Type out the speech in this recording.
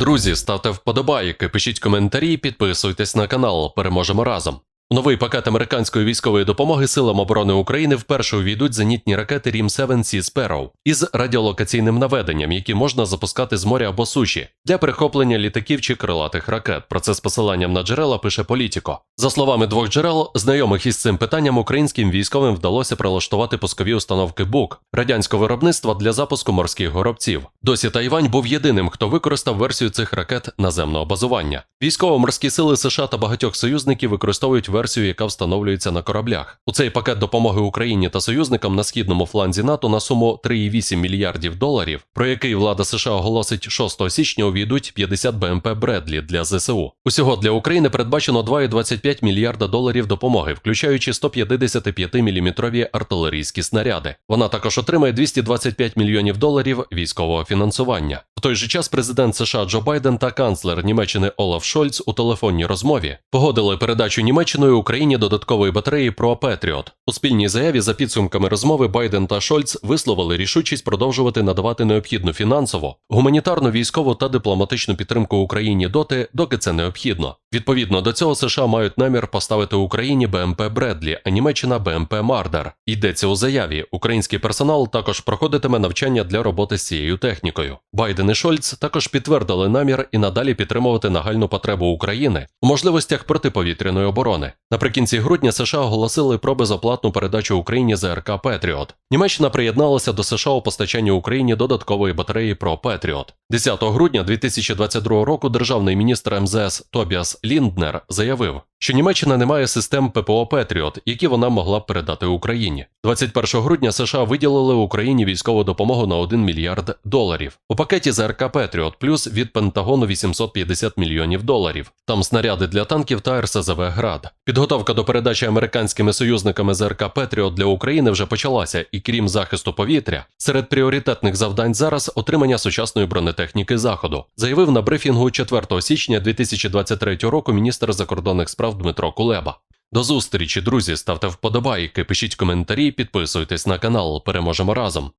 Друзі, ставте вподобайки, пишіть коментарі, підписуйтесь на канал. Переможемо разом. Новий пакет американської військової допомоги силам оборони України вперше увійдуть зенітні ракети Рім 7 Sea Sparrow із радіолокаційним наведенням, які можна запускати з моря або суші для перехоплення літаків чи крилатих ракет. Про це з посиланням на джерела пише Політіко. За словами двох джерел, знайомих із цим питанням, українським військовим вдалося прилаштувати пускові установки БУК радянського виробництва для запуску морських горобців. Досі Тайвань був єдиним, хто використав версію цих ракет наземного базування. Військово-морські сили США та багатьох союзників використовують версію, яка встановлюється на кораблях. У цей пакет допомоги Україні та союзникам на східному фланзі НАТО на суму 3,8 мільярдів доларів, про який влада США оголосить 6 січня, увійдуть 50 БМП Бредлі для ЗСУ. Усього для України передбачено 2,25 мільярда доларів допомоги, включаючи 155-мм артилерійські снаряди. Вона також отримає 225 мільйонів доларів військового фінансування. В той же час президент США Джо Байден та канцлер Німеччини Олаф Шольц у телефонній розмові погодили передачу Німеччиною Україні додаткової батареї про Петріот. У спільній заяві за підсумками розмови Байден та Шольц висловили рішучість продовжувати надавати необхідну фінансову, гуманітарну, військову та дипломатичну підтримку Україні доти, доки це необхідно. Відповідно до цього США мають намір поставити Україні БМП Бредлі, а Німеччина БМП Мардер. Йдеться у заяві. Український персонал також проходитиме навчання для роботи з цією технікою. Байден і Шольц також підтвердили намір і надалі підтримувати нагальну потребу України у можливостях протиповітряної оборони. Наприкінці грудня США оголосили про безоплатну передачу Україні ЗРК Петріот. Німеччина приєдналася до США у постачанні Україні додаткової батареї про Петріот. 10 грудня 2022 року державний міністр МЗС Тобіас Лінднер заявив, що Німеччина не має систем ППО Петріот, які вона могла б передати Україні. 21 грудня США виділили Україні військову допомогу на 1 мільярд доларів. У пакеті ЗРК Петріот плюс від Пентагону 850 мільйонів доларів. Там снаряди для танків та РСЗВ Град. Підготовка до передачі американськими союзниками ЗРК Петріот для України вже почалася, і крім захисту повітря, серед пріоритетних завдань зараз отримання сучасної бронетехніки заходу, заявив на брифінгу 4 січня 2023 року міністр закордонних справ Дмитро Кулеба. До зустрічі, друзі, ставте вподобайки, пишіть коментарі, підписуйтесь на канал. Переможемо разом.